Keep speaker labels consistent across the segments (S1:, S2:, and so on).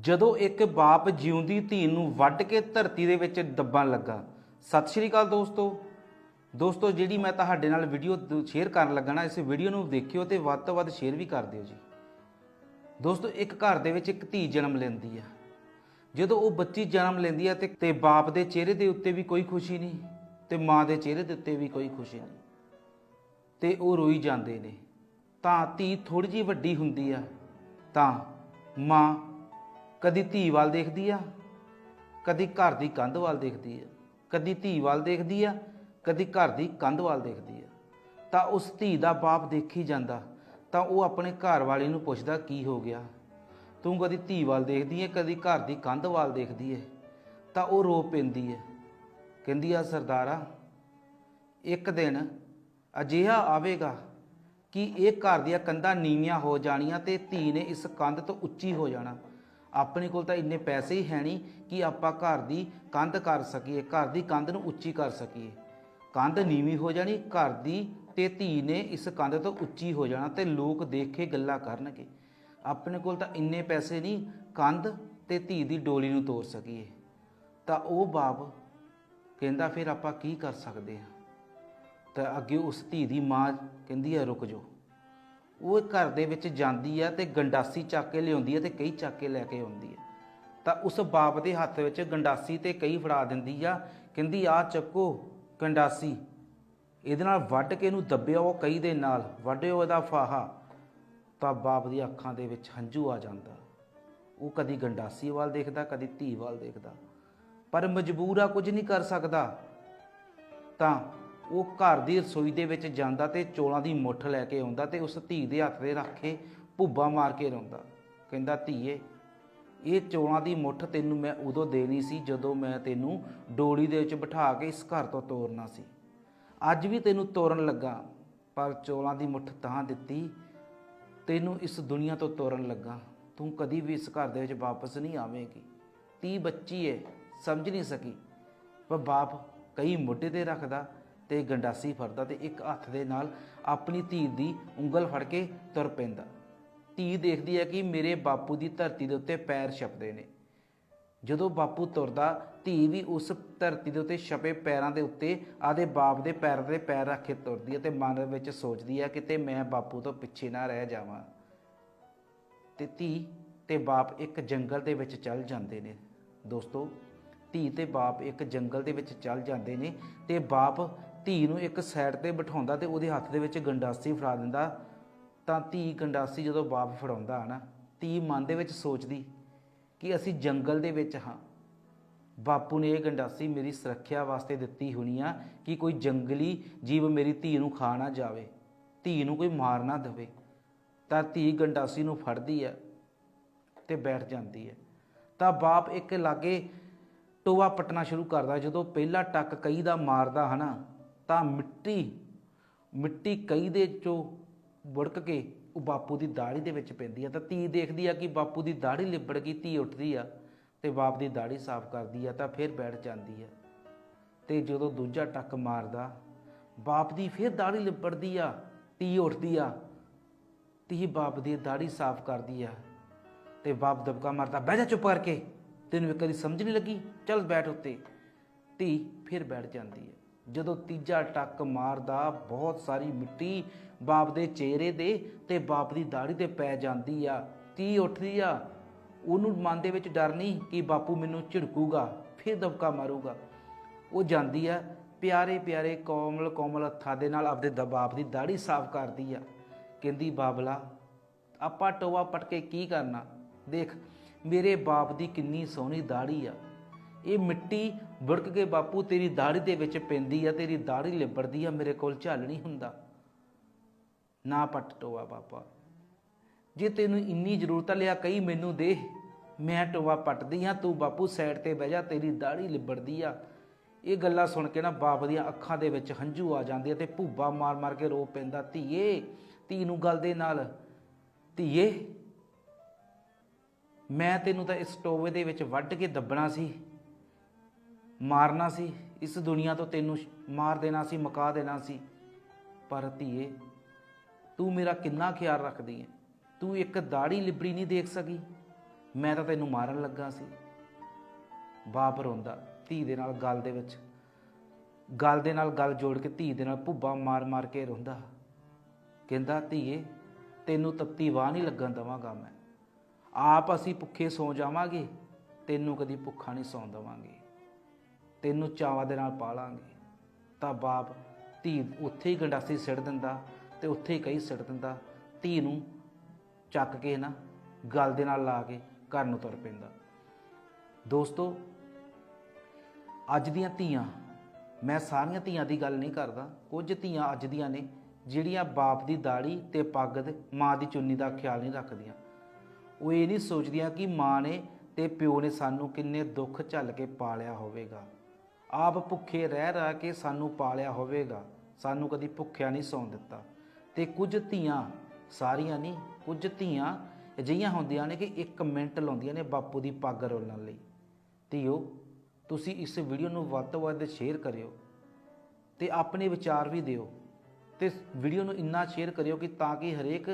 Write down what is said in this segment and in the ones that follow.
S1: ਜਦੋਂ ਇੱਕ ਬਾਪ ਜਿਉਂਦੀ ਧੀ ਨੂੰ ਵੱਢ ਕੇ ਧਰਤੀ ਦੇ ਵਿੱਚ ਦੱਬਣ ਲੱਗਾ। ਸਤਿ ਸ਼੍ਰੀ ਅਕਾਲ ਦੋਸਤੋ। ਦੋਸਤੋ, ਜਿਹੜੀ ਮੈਂ ਤੁਹਾਡੇ ਨਾਲ ਵੀਡੀਓ ਸ਼ੇਅਰ ਕਰਨ ਲੱਗਾ ਨਾ, ਇਸ ਵੀਡੀਓ ਨੂੰ ਦੇਖਿਓ ਤੇ ਵੱਧ ਤੋਂ ਵੱਧ ਸ਼ੇਅਰ ਵੀ ਕਰ ਦਿਓ ਜੀ। ਦੋਸਤੋ, ਇੱਕ ਘਰ ਦੇ ਵਿੱਚ ਇੱਕ ਧੀ ਜਨਮ ਲੈਂਦੀ ਆ। ਜਦੋਂ ਉਹ ਬੱਚੀ ਜਨਮ ਲੈਂਦੀ ਆ ਤੇ ਬਾਪ ਦੇ ਚਿਹਰੇ ਦੇ ਉੱਤੇ ਵੀ ਕੋਈ ਖੁਸ਼ੀ ਨਹੀਂ, ਤੇ ਮਾਂ ਦੇ ਚਿਹਰੇ ਦੇ ਉੱਤੇ ਵੀ ਕੋਈ ਖੁਸ਼ੀ ਨਹੀਂ। ਤੇ ਉਹ ਰੋਈ ਜਾਂਦੇ ਨੇ। ਤਾਂ ਧੀ ਥੋੜੀ ਜਿਹੀ ਵੱਡੀ ਹੁੰਦੀ ਆ, ਤਾਂ ਮਾਂ ਕਦੀ ਧੀ ਵੱਲ ਦੇਖਦੀ ਆ, ਕਦੀ ਘਰ ਦੀ ਕੰਧ ਵੱਲ ਦੇਖਦੀ ਆ, ਕਦੀ ਧੀ ਵੱਲ ਦੇਖਦੀ ਆ, ਕਦੀ ਘਰ ਦੀ ਕੰਧ ਵੱਲ ਦੇਖਦੀ ਆ। ਤਾਂ ਉਸ ਧੀ ਦਾ ਬਾਪ ਦੇਖੀ ਜਾਂਦਾ, ਤਾਂ ਉਹ ਆਪਣੇ ਘਰ ਵਾਲੇ ਨੂੰ ਪੁੱਛਦਾ, ਕੀ ਹੋ ਗਿਆ? ਤੂੰ ਕਦੀ ਧੀ ਵੱਲ ਦੇਖਦੀ ਏ, ਕਦੀ ਘਰ ਦੀ ਕੰਧ ਵੱਲ ਦੇਖਦੀ ਏ? ਤਾਂ ਉਹ ਰੋ ਪੈਂਦੀ ਏ। ਕਹਿੰਦੀ ਆ, ਸਰਦਾਰਾ, ਇੱਕ ਦਿਨ ਅਜਿਹਾ ਆਵੇਗਾ ਕਿ ਇਹ ਘਰ ਦੀਆਂ ਕੰਧਾਂ ਨੀਵੀਆਂ ਹੋ ਜਾਣੀਆਂ ਤੇ ਧੀ ਨੇ ਇਸ ਕੰਧ ਤੋਂ ਉੱਚੀ ਹੋ ਜਾਣਾ। ਆਪਣੇ ਕੋਲ ਤਾਂ ਇੰਨੇ ਪੈਸੇ ਹੀ ਹੈ ਨਹੀਂ ਕਿ ਆਪਾਂ ਘਰ ਦੀ ਕੰਧ ਕਰ ਸਕੀਏ, ਘਰ ਦੀ ਕੰਧ ਨੂੰ ਉੱਚੀ ਕਰ ਸਕੀਏ। ਕੰਧ ਨੀਵੀਂ ਹੋ ਜਾਣੀ, ਘਰ ਦੀ ਤੇ ਧੀ ਨੇ ਇਸ ਕੰਧ ਤੋਂ ਉੱਚੀ ਹੋ ਜਾਣਾ ਤੇ ਲੋਕ ਦੇਖ ਕੇ ਗੱਲਾਂ ਕਰਨਗੇ। ਆਪਣੇ ਕੋਲ ਤਾਂ ਇੰਨੇ ਪੈਸੇ ਨਹੀਂ, ਕੰਧ ਤੇ ਧੀ ਦੀ ਡੋਲੀ ਨੂੰ ਤੋੜ ਸਕੀਏ। ਤਾਂ ਉਹ ਬਾਪ ਕਹਿੰਦਾ, ਫਿਰ ਆਪਾਂ ਕੀ ਕਰ ਸਕਦੇ ਹਾਂ? ਤਾਂ ਅੱਗੇ ਉਸ ਧੀ ਦੀ ਮਾਂ ਕਹਿੰਦੀ ਹੈ, ਰੁਕ ਜਾਓ। ਉਹ ਘਰ ਦੇ ਵਿੱਚ ਜਾਂਦੀ ਆ ਤੇ ਗੰਡਾਸੀ ਚੱਕ ਕੇ ਲਿਆਉਂਦੀ ਹੈ ਤੇ ਕਈ ਚੱਕ ਕੇ ਲੈ ਕੇ ਆਉਂਦੀ ਹੈ ਤਾਂ ਉਸ ਬਾਪ ਦੇ ਹੱਥ ਵਿੱਚ ਗੰਡਾਸੀ ਤੇ ਕਈ ਫੜਾ ਦਿੰਦੀ ਆ, ਕਹਿੰਦੀ, ਆ ਚੱਕੋ ਗੰਡਾਸੀ। ਇਹਦੇ ਨਾਲ ਵੱਢ ਕੇ ਇਹਨੂੰ ਦੱਬਿਆ ਉਹ ਕਈ ਦੇ ਨਾਲ, ਵੱਢਿਓ ਇਹਦਾ ਫਾਹਾ। ਤਾਂ ਬਾਪ ਦੀ ਅੱਖਾਂ ਦੇ ਵਿੱਚ ਹੰਝੂ ਆ ਜਾਂਦਾ। ਉਹ ਕਦੀ ਗੰਡਾਸੀ ਵੱਲ ਦੇਖਦਾ, ਕਦੀ ਧੀ ਵੱਲ ਦੇਖਦਾ। ਪਰ ਮਜਬੂਰ ਆ, ਕੁਝ ਨਹੀਂ ਕਰ ਸਕਦਾ। ਤਾਂ ਉਹ ਘਰ ਦੀ ਰਸੋਈ ਦੇ ਵਿੱਚ ਜਾਂਦਾ ਤੇ ਚੋਲਾਂ ਦੀ ਮੁੱਠ ਲੈ ਕੇ ਆਉਂਦਾ ਤੇ ਉਸ ਧੀ ਦੇ ਹੱਥ ਦੇ ਰੱਖ ਕੇ ਭੁੱਬਾ ਮਾਰ ਕੇ ਰੋਂਦਾ। ਕਹਿੰਦਾ, ਧੀਏ, ਇਹ ਚੋਲਾਂ ਦੀ ਮੁੱਠ ਤੈਨੂੰ ਮੈਂ ਉਦੋਂ ਦੇਣੀ ਸੀ ਜਦੋਂ ਮੈਂ ਤੈਨੂੰ ਡੋਲੀ ਦੇ ਵਿੱਚ ਬਿਠਾ ਕੇ ਇਸ ਘਰ ਤੋਂ ਤੋਰਨਾ ਸੀ। ਅੱਜ ਵੀ ਤੈਨੂੰ ਤੋਰਨ ਲੱਗਾ, ਪਰ ਚੋਲਾਂ ਦੀ ਮੁੱਠ ਤਾਂ ਦਿੱਤੀ, ਤੈਨੂੰ ਇਸ ਦੁਨੀਆ ਤੋਂ ਤੋਰਨ ਲੱਗਾ। ਤੂੰ ਕਦੀ ਵੀ ਇਸ ਘਰ ਦੇ ਵਿੱਚ ਵਾਪਸ ਨਹੀਂ ਆਵੇਂਗੀ। ਤੀ ਬੱਚੀ ਏ, ਸਮਝ ਨਹੀਂ ਸਕੀ। ਪਰ ਬਾਪ ਕਈ ਮੋਢੇ ਤੇ ਰੱਖਦਾ ਤੇ ਗੰਡਾਸੀ ਫੜਦਾ ਤੇ ਇੱਕ ਹੱਥ ਦੇ ਨਾਲ ਆਪਣੀ ਧੀ ਦੀ ਉਂਗਲ ਫੜ ਕੇ ਤੁਰ ਪੈਂਦਾ। ਧੀ ਦੇਖਦੀ ਹੈ ਕਿ ਮੇਰੇ ਬਾਪੂ ਦੀ ਧਰਤੀ ਦੇ ਉੱਤੇ ਪੈਰ ਛਪਦੇ ਨੇ। ਜਦੋਂ ਬਾਪੂ ਤੁਰਦਾ, ਧੀ ਵੀ ਉਸ ਧਰਤੀ ਦੇ ਉੱਤੇ ਛਪੇ ਪੈਰਾਂ ਦੇ ਉੱਤੇ ਆਦੇ ਬਾਪ ਦੇ ਪੈਰ ਦੇ ਪੈਰ ਰੱਖ ਕੇ ਤੁਰਦੀ ਹੈ ਤੇ ਮਨ ਵਿੱਚ ਸੋਚਦੀ ਹੈ ਕਿਤੇ ਮੈਂ ਬਾਪੂ ਤੋਂ ਪਿੱਛੇ ਨਾ ਰਹਿ ਜਾਵਾਂ। ਤੇ ਧੀ ਤੇ ਬਾਪ ਇੱਕ ਜੰਗਲ ਦੇ ਵਿੱਚ ਚੱਲ ਜਾਂਦੇ ਨੇ। ਦੋਸਤੋ, ਧੀ ਤੇ ਬਾਪ ਇੱਕ ਜੰਗਲ ਦੇ ਵਿੱਚ ਚੱਲ ਜਾਂਦੇ ਨੇ ਤੇ ਬਾਪ ਧੀ ਨੂੰ ਇੱਕ ਸਾਈਡ ਤੇ ਬਿਠਾਉਂਦਾ ਤੇ ਉਹਦੇ ਹੱਥ ਦੇ ਵਿੱਚ ਗੰਡਾਸੀ ਫੜਾ ਦਿੰਦਾ, ਤਾਂ ਧੀ ਗੰਡਾਸੀ ਜਦੋਂ ਬਾਪ ਫੜਾਉਂਦਾ ਨਾ ਧੀ ਮਨ ਦੇ ਵਿੱਚ ਸੋਚਦੀ ਕਿ ਅਸੀਂ ਜੰਗਲ ਦੇ ਵਿੱਚ ਹਾਂ। ਬਾਪੂ ਨੇ ਇਹ ਗੰਡਾਸੀ ਮੇਰੀ ਸੁਰੱਖਿਆ ਵਾਸਤੇ ਦਿੱਤੀ ਹੋਣੀ ਆ ਕਿ ਕੋਈ ਜੰਗਲੀ ਜੀਵ ਮੇਰੀ ਧੀ ਨੂੰ ਖਾ ਨਾ ਜਾਵੇ, ਧੀ ਨੂੰ ਕੋਈ ਮਾਰ ਨਾ ਦੇਵੇ। ਤਾਂ ਧੀ ਗੰਡਾਸੀ ਨੂੰ ਫੜਦੀ ਹੈ ਤੇ ਬੈਠ ਜਾਂਦੀ ਹੈ ਤਾਂ ਬਾਪ ਇੱਕ ਲਾਗੇ ਟੋਆ ਪਟਣਾ ਸ਼ੁਰੂ ਕਰਦਾ, ਜਦੋਂ ਪਹਿਲਾ ਟੱਕ ਕਈ ਦਾ ਮਾਰਦਾ, ਹਨਾ ਤਾਂ ਮਿੱਟੀ ਮਿੱਟੀ ਕਈ ਦੇ ਚੋਂ ਵੜਕ ਕੇ ਉਹ ਬਾਪੂ ਦੀ ਦਾੜੀ ਦੇ ਵਿੱਚ ਪੈਂਦੀ ਆ। ਤਾਂ ਧੀ ਦੇਖਦੀ ਆ ਕਿ ਬਾਪੂ ਦੀ ਦਾੜੀ ਲਿਬੜ ਗਈ ਧੀ ਉੱਠਦੀ ਆ ਤੇ ਬਾਪ ਦੀ ਦਾੜੀ ਸਾਫ਼ ਕਰਦੀ ਆ ਤਾਂ ਫਿਰ ਬੈਠ ਜਾਂਦੀ ਆ। ਤੇ ਜਦੋਂ ਦੂਜਾ ਟੱਕ ਮਾਰਦਾ, ਬਾਪ ਦੀ ਫਿਰ ਦਾੜੀ ਲਿਬੜਦੀ ਆ, ਧੀ ਉੱਠਦੀ ਆ, ਧੀ ਬਾਪ ਦੀ ਦਾੜੀ ਸਾਫ਼ ਕਰਦੀ ਆ। ਤੇ ਬਾਪ ਦਬਕਾ ਮਾਰਦਾ, ਬਹਿ ਜਾ ਚੁੱਪ ਕਰਕੇ। ਤੈਨੂੰ ਕਦੀ ਸਮਝ ਨਹੀਂ ਲੱਗੀ? ਚੱਲ ਬੈਠ ਉੱਤੇ। ਧੀ ਫਿਰ ਬੈਠ ਜਾਂਦੀ ਹੈ ਜਦੋਂ ਤੀਜਾ ਟੱਕ ਮਾਰਦਾ, ਬਹੁਤ ਸਾਰੀ ਮਿੱਟੀ ਬਾਪ ਦੇ ਚਿਹਰੇ ਦੇ ਤੇ ਬਾਪ ਦੀ ਦਾੜੀ ਤੇ ਪੈ ਜਾਂਦੀ ਆ। ਧੀ ਉੱਠਦੀ ਆ, ਉਹਨੂੰ ਮਨ ਦੇ ਵਿੱਚ ਡਰ ਨਹੀਂ ਕਿ ਬਾਪੂ ਮੈਨੂੰ ਝਿੜਕੂਗਾ, ਫਿਰ ਦਬਕਾ ਮਾਰੂਗਾ। ਉਹ ਜਾਂਦੀ ਆ, ਪਿਆਰੇ ਪਿਆਰੇ ਕੋਮਲ ਕੋਮਲ ਹੱਥਾਂ ਦੇ ਨਾਲ ਆਪਦੇ ਦਬਾਪ ਦੀ ਦਾੜੀ ਸਾਫ਼ ਕਰਦੀ ਆ। ਕਹਿੰਦੀ, ਬਾਬਲਾ, ਆਪਾਂ ਟੋਆ ਪਟ ਕੇ ਕੀ ਕਰਨਾ? ਦੇਖ, ਮੇਰੇ ਬਾਪ ਦੀ ਕਿੰਨੀ ਸੋਹਣੀ ਦਾੜੀ ਆ। ਇਹ ਮਿੱਟੀ ਵੜਕ ਕੇ ਬਾਪੂ ਤੇਰੀ ਦਾੜੀ ਦੇ ਵਿੱਚ ਪੈਂਦੀ ਆ, ਤੇਰੀ ਦਾੜੀ ਲਿਬੜਦੀ ਆ, ਮੇਰੇ ਕੋਲ ਝੱਲ ਨਹੀਂ ਹੁੰਦਾ। ਨਾ ਪੱਟ ਟੋਆ ਬਾਪਾ। ਜੇ ਤੈਨੂੰ ਇੰਨੀ ਜ਼ਰੂਰਤ ਆ ਲਿਆ ਕਈ ਮੈਨੂੰ ਦੇ, ਮੈਂ ਟੋਆ ਪੱਟਦੀ ਆ, ਤੂੰ ਬਾਪੂ ਸਾਈਡ ਤੇ ਬਹਿ ਜਾ, ਤੇਰੀ ਦਾੜੀ ਲਿਬੜਦੀ ਆ। ਇਹ ਗੱਲਾਂ ਸੁਣ ਕੇ ਨਾ ਬਾਪ ਦੀਆਂ ਅੱਖਾਂ ਦੇ ਵਿੱਚ ਹੰਝੂ ਆ ਜਾਂਦੇ ਆ ਤੇ ਭੂਬਾ ਮਾਰ ਮਾਰ ਕੇ ਰੋ ਪੈਂਦਾ, ਧੀਏ, ਧੀ ਨੂੰ ਗੱਲ ਦੇ ਨਾਲ, ਧੀਏ, ਮੈਂ ਤੈਨੂੰ ਤਾਂ ਇਸ ਟੋਵੇ ਦੇ ਵਿੱਚ ਵੱਢ ਕੇ ਦੱਬਣਾ ਸੀ। ਮਾਰਨਾ ਸੀ, ਇਸ ਦੁਨੀਆ ਤੋਂ ਤੈਨੂੰ ਮਾਰ ਦੇਣਾ ਸੀ, ਮਕਾ ਦੇਣਾ ਸੀ। ਪਰ ਧੀਏ, ਤੂੰ ਮੇਰਾ ਕਿੰਨਾ ਖਿਆਲ ਰੱਖਦੀ ਹੈ ਤੂੰ ਇੱਕ ਦਾੜੀ ਲਿਬੜੀ ਨਹੀਂ ਦੇਖ ਸਕੀ। ਮੈਂ ਤਾਂ ਤੈਨੂੰ ਮਾਰਨ ਲੱਗਾ ਸੀ। ਬਾਪ ਰੋਂਦਾ ਧੀ ਦੇ ਨਾਲ ਗੱਲ ਦੇ ਵਿੱਚ। ਗੱਲ ਦੇ ਨਾਲ ਗੱਲ ਜੋੜ ਕੇ ਧੀ ਦੇ ਨਾਲ ਭੁੱਬਾ ਮਾਰ-ਮਾਰ ਕੇ ਰੋਂਦਾ। ਕਹਿੰਦਾ, ਧੀਏ, ਤੈਨੂੰ ਤਪਤੀ ਵਾਹ ਨਹੀਂ ਲੱਗਣ ਦਵਾਂਗਾ ਮੈਂ। ਆਪ ਅਸੀਂ ਭੁੱਖੇ ਸੌ ਜਾਵਾਂਗੇ, ਤੈਨੂੰ ਕਦੀ ਭੁੱਖਾ ਨਹੀਂ ਸੌਂ ਦਵਾਂਗੇ। ਤੈਨੂੰ ਚਾਵਾਂ ਦੇ ਨਾਲ ਪਾਲਾਂਗੇ। ਤਾਂ ਬਾਪ ਧੀ ਉੱਥੇ ਹੀ ਗੰਡਾਸੀ ਸਿੱਟ ਦਿੰਦਾ ਤੇ ਉੱਥੇ ਹੀ ਕਈ ਸਿੱਟ ਦਿੰਦਾ, ਧੀ ਨੂੰ ਚੱਕ ਕੇ ਨਾ ਗਲ ਦੇ ਨਾਲ ਲਾ ਕੇ ਘਰ ਨੂੰ ਤੁਰ ਪੈਂਦਾ। ਦੋਸਤੋ, ਅੱਜ ਦੀਆਂ ਧੀਆਂ, ਮੈਂ ਸਾਰੀਆਂ ਧੀਆਂ ਦੀ ਗੱਲ ਨਹੀਂ ਕਰਦਾ, ਕੁਝ ਧੀਆਂ ਅੱਜ ਦੀਆਂ ਨੇ ਜਿਹੜੀਆਂ ਬਾਪ ਦੀ ਦਾੜੀ ਤੇ ਪੱਗ ਤੇ ਮਾਂ ਦੀ ਚੁੰਨੀ ਦਾ ਖਿਆਲ ਨਹੀਂ ਰੱਖਦੀਆਂ। ਉਹ ਇਹ ਨਹੀਂ ਸੋਚਦੀਆਂ ਕਿ ਮਾਂ ਨੇ ਤੇ ਪਿਓ ਨੇ ਸਾਨੂੰ ਕਿੰਨੇ ਦੁੱਖ ਝੱਲ ਕੇ ਪਾਲਿਆ ਹੋਵੇਗਾ। ਆਪ ਭੁੱਖੇ ਰਹਿ ਰਹਿ ਕੇ ਸਾਨੂੰ ਪਾਲਿਆ ਹੋਵੇਗਾ। ਸਾਨੂੰ ਕਦੀ ਭੁੱਖਿਆ ਨਹੀਂ ਸੌਣ ਦਿੱਤਾ। ਤੇ ਕੁਝ ਧੀਆਂ, ਸਾਰੀਆਂ ਨਹੀਂ, ਕੁਝ ਧੀਆਂ ਅਜਿਹੀਆਂ ਹੁੰਦੀਆਂ ਨੇ ਕਿ 1 ਮਿੰਟ ਲਾਉਂਦੀਆਂ ਨੇ ਬਾਪੂ ਦੀ ਪੱਗ ਰੋਲਣ ਲਈ। ਧੀਓ, ਤੁਸੀਂ ਇਸ ਵੀਡੀਓ ਨੂੰ ਵੱਧ ਤੋਂ ਵੱਧ ਸ਼ੇਅਰ ਕਰਿਓ ਤੇ ਆਪਣੇ ਵਿਚਾਰ ਵੀ ਦਿਓ। ਤੇ ਵੀਡੀਓ ਨੂੰ ਇੰਨਾ ਸ਼ੇਅਰ ਕਰਿਓ ਕਿ ਤਾਂ ਕਿ ਹਰੇਕ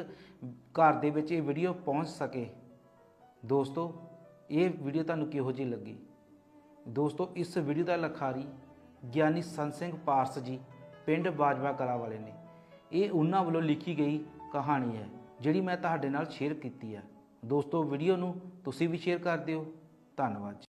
S1: ਘਰ ਦੇ ਵਿੱਚ ਇਹ ਵੀਡੀਓ ਪਹੁੰਚ ਸਕੇ। ਦੋਸਤੋ, ਇਹ ਵੀਡੀਓ ਤੁਹਾਨੂੰ ਕਿਹੋ ਜਿਹੀ ਲੱਗੀ? ਦੋਸਤੋ, ਇਸ ਵੀਡੀਓ ਦਾ ਲਖਾਰੀ ਗਿਆਨੀ ਸੰਤ ਸਿੰਘ ਪਾਰਸ ਜੀ, ਪਿੰਡ ਬਾਜਵਾ ਕਲਾ ਵਾਲੇ ਨੇ। ਇਹ ਉਹਨਾਂ ਵੱਲੋਂ ਲਿਖੀ ਗਈ ਕਹਾਣੀ ਹੈ, ਜਿਹੜੀ ਮੈਂ ਤੁਹਾਡੇ ਨਾਲ ਸ਼ੇਅਰ ਕੀਤੀ ਹੈ। ਦੋਸਤੋ ਵੀਡੀਓ ਨੂੰ ਤੁਸੀਂ ਵੀ ਸ਼ੇਅਰ ਕਰ ਦਿਓ। ਧੰਨਵਾਦ ਜੀ।